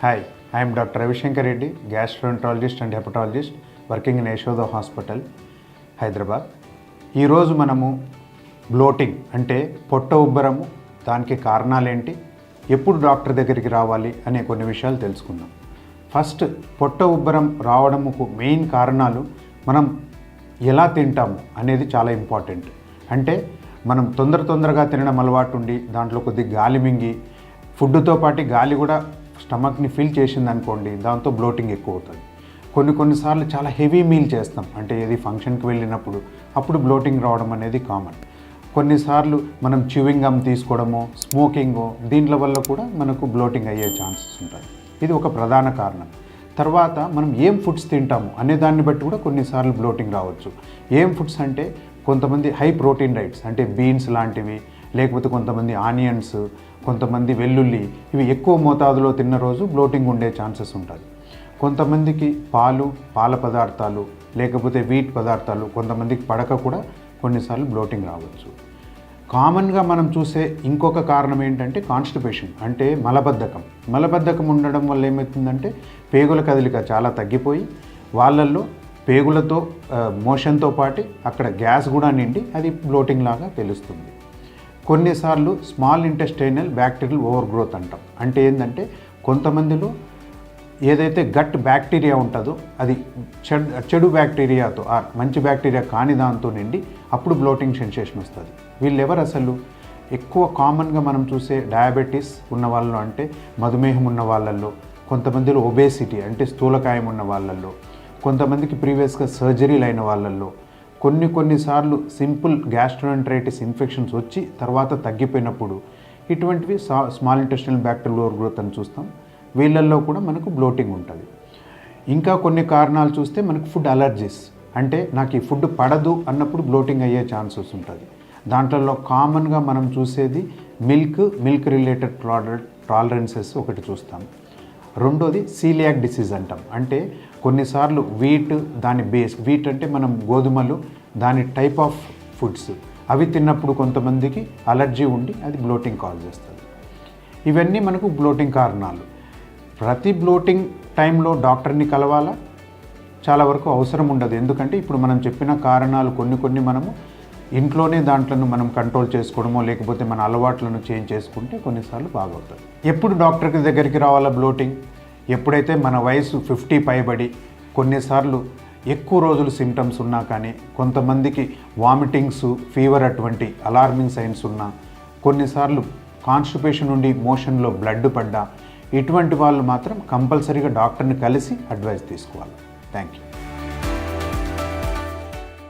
Hi I'm doctor Ravishankar Reddy gastroenterologist and hepatologist working in Yashoda hospital Hyderabad ఈరోజు మనము bloating అంటే పొట్ట ఉబ్బరము దానికి కారణాలేంటి ఎప్పుడు డాక్టర్ దగ్గరికి రావాలి అనే కొన్ని విషయాలు తెలుసుకుందాం. ఫస్ట్ పొట్ట ఉబ్బరం రావడముకు మెయిన్ కారణాలు మనం ఎలా తింటాము అనేది చాలా ఇంపార్టెంట్ అంటే మనం తొందర తొందరగా తినడం అలవాటు ఉండి దాంట్లో కొద్ది గాలి మింగి ఫుడ్తో పాటు గాలి కూడా స్టమక్ని ఫిల్ చేసింది అనుకోండి దాంతో బ్లోటింగ్ ఎక్కువ అవుతుంది కొన్ని కొన్నిసార్లు చాలా హెవీ మీల్ చేస్తాం. అంటే ఏది ఫంక్షన్కి వెళ్ళినప్పుడు అప్పుడు బ్లోటింగ్ రావడం అనేది కామన్. కొన్నిసార్లు మనం చ్యూవింగ్ గమ్ తీసుకోవడమో స్మోకింగో దీంట్ల వల్ల కూడా మనకు బ్లోటింగ్ అయ్యే ఛాన్సెస్ ఉంటాయి. ఇది ఒక ప్రధాన కారణం. తర్వాత మనం ఏం ఫుడ్స్ తింటాము అనే దాన్ని బట్టి కూడా కొన్నిసార్లు బ్లోటింగ్ రావచ్చు. ఏం ఫుడ్స్ అంటే కొంతమంది హై ప్రోటీన్ డైట్స్ అంటే బీన్స్ లాంటివి లేకపోతే కొంతమంది ఆనియన్స్ కొంతమంది వెల్లుల్లి ఇవి ఎక్కువ మోతాదులో తిన్న రోజు బ్లోటింగ్ ఉండే ఛాన్సెస్ ఉంటుంది కొంతమందికి పాలు పాల పదార్థాలు లేకపోతే వీట్ పదార్థాలు కొంతమందికి పడక కూడా కొన్నిసార్లు బ్లోటింగ్ రావచ్చు. కామన్గా మనం చూసే ఇంకొక కారణం ఏంటంటే కాన్స్టిపేషన్ అంటే మలబద్ధకం. మలబద్ధకం ఉండడం వల్ల ఏమవుతుందంటే పేగుల కదలిక చాలా తగ్గిపోయి వాళ్ళల్లో పేగులతో మోషన్తో పాటు అక్కడ గ్యాస్ కూడా నిండి అది బ్లోటింగ్ లాగా తెలుస్తుంది. కొన్నిసార్లు small intestinal bacterial over growth అంటాం. అంటే ఏంటంటే కొంతమందిలో ఏదైతే గట్ బ్యాక్టీరియా ఉంటుందో అది చెడు చెడు బ్యాక్టీరియాతో ఆర్ మంచి బ్యాక్టీరియా కాని దాంతో నిండి అప్పుడు బ్లోటింగ్ సెన్సేషన్ వస్తుంది. వీళ్ళెవరు అసలు? ఎక్కువ కామన్గా మనం చూసే డయాబెటీస్ ఉన్న వాళ్ళలో అంటే మధుమేహం ఉన్న వాళ్ళల్లో కొంతమందిలో ఒబేసిటీ అంటే స్థూలకాయం ఉన్న వాళ్ళల్లో కొంతమందికి ప్రీవియస్గా సర్జరీలు అయిన వాళ్ళల్లో కొన్ని కొన్నిసార్లు సింపుల్ గ్యాస్ట్రోఎంట్రైటిస్ ఇన్ఫెక్షన్స్ వచ్చి తర్వాత తగ్గిపోయినప్పుడు ఇటువంటివి సా స్మాల్ ఇంటెస్టినల్ బ్యాక్టీరియల్ గ్రోత్ అని చూస్తాం. వీళ్ళల్లో కూడా మనకు బ్లోటింగ్ ఉంటుంది. ఇంకా కొన్ని కారణాలు చూస్తే మనకు ఫుడ్ అలర్జీస్. అంటే నాకు ఈ ఫుడ్ పడదు అన్నప్పుడు బ్లోటింగ్ అయ్యే ఛాన్సెస్ ఉంటుంది. దాంట్లో కామన్గా మనం చూసేది milk milk related product tolerances ఒకటి చూస్తాం. రెండోది సీలియాక్ డిసీజ్ అంటాం. అంటే కొన్నిసార్లు వీట్ దాని బేస్ వీట్ అంటే మనం గోధుమలు దాని టైప్ ఆఫ్ ఫుడ్స్ అవి తిన్నప్పుడు కొంతమందికి అలర్జీ ఉండి అది బ్లోటింగ్ కాజ్ చేస్తుంది. ఇవన్నీ మనకు బ్లోటింగ్ కారణాలు. ప్రతి బ్లోటింగ్ టైంలో డాక్టర్ని కలవాలా? చాలా వరకు అవసరం ఉండదు. ఎందుకంటే ఇప్పుడు మనం చెప్పిన కారణాలు కొన్ని కొన్ని మనము ఇంట్లోనే దాంట్లను మనం కంట్రోల్ చేసుకోవడమో లేకపోతే మన అలవాట్లను చేంజ్ చేసుకుంటే కొన్నిసార్లు బాగవుతుంది ఎప్పుడు డాక్టర్కి దగ్గరికి రావాలా బ్లోటింగ్? ఎప్పుడైతే మన వయసు ఫిఫ్టీ పైబడి కొన్నిసార్లు ఎక్కువ రోజులు సిమ్టమ్స్ ఉన్నా కానీ కొంతమందికి వామిటింగ్స్ ఫీవర్ అటువంటి అలార్మింగ్ సైన్స్ ఉన్నా కొన్నిసార్లు కాన్స్టిపేషన్ నుండి మోషన్లో బ్లడ్ పడ్డా ఇటువంటి వాళ్ళు మాత్రం కంపల్సరీగా డాక్టర్ని కలిసి అడ్వైస్ తీసుకోవాలి. Thank you